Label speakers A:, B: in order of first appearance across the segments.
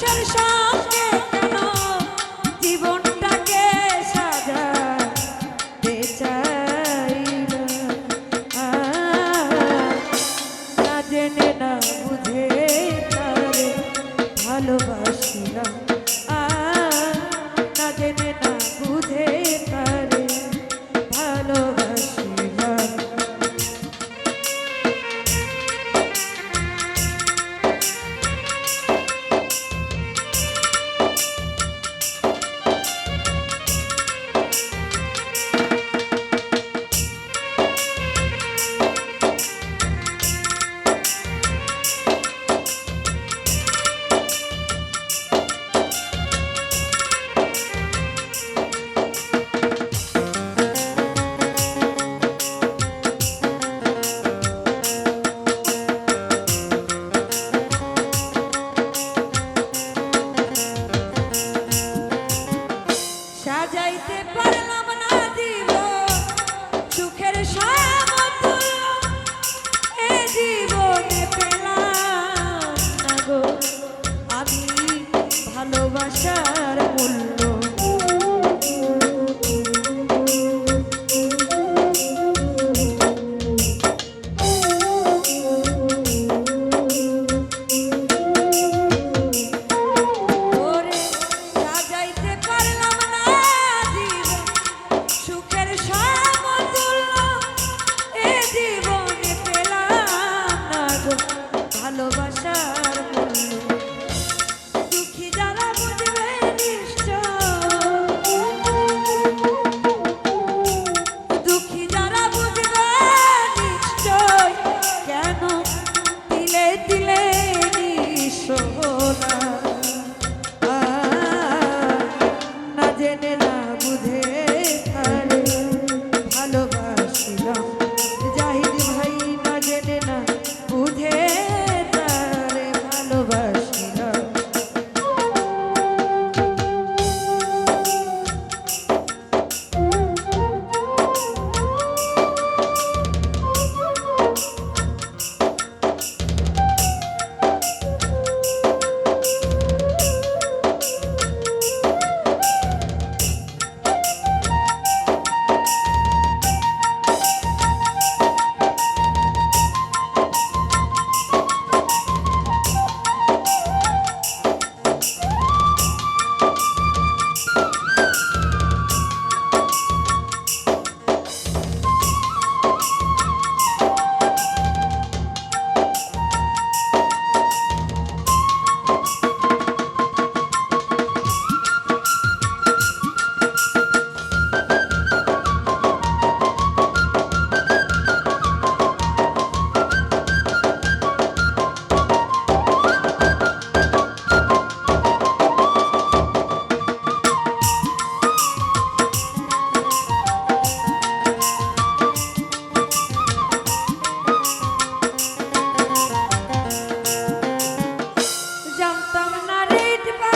A: সংসার পারলাম না দিব সুখের সাথে সোনার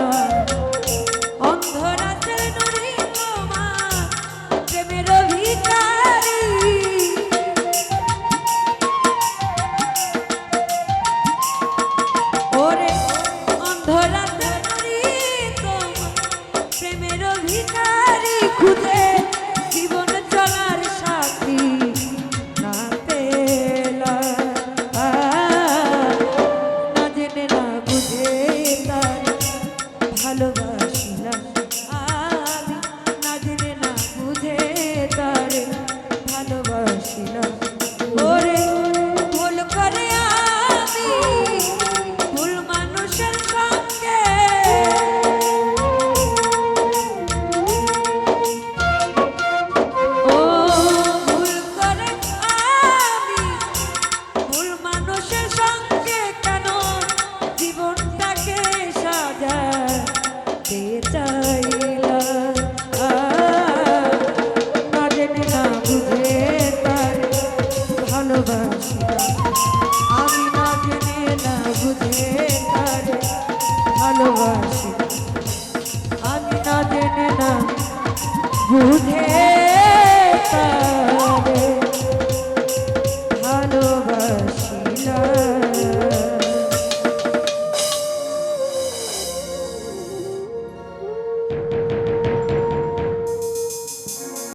A: ধরাতে পারি প্রেমের ভিখারি খুঁজে জীবন চলার সাথী না পেলা। না জেনে না বুঝে তার ভালোবাসা বুঝে তারে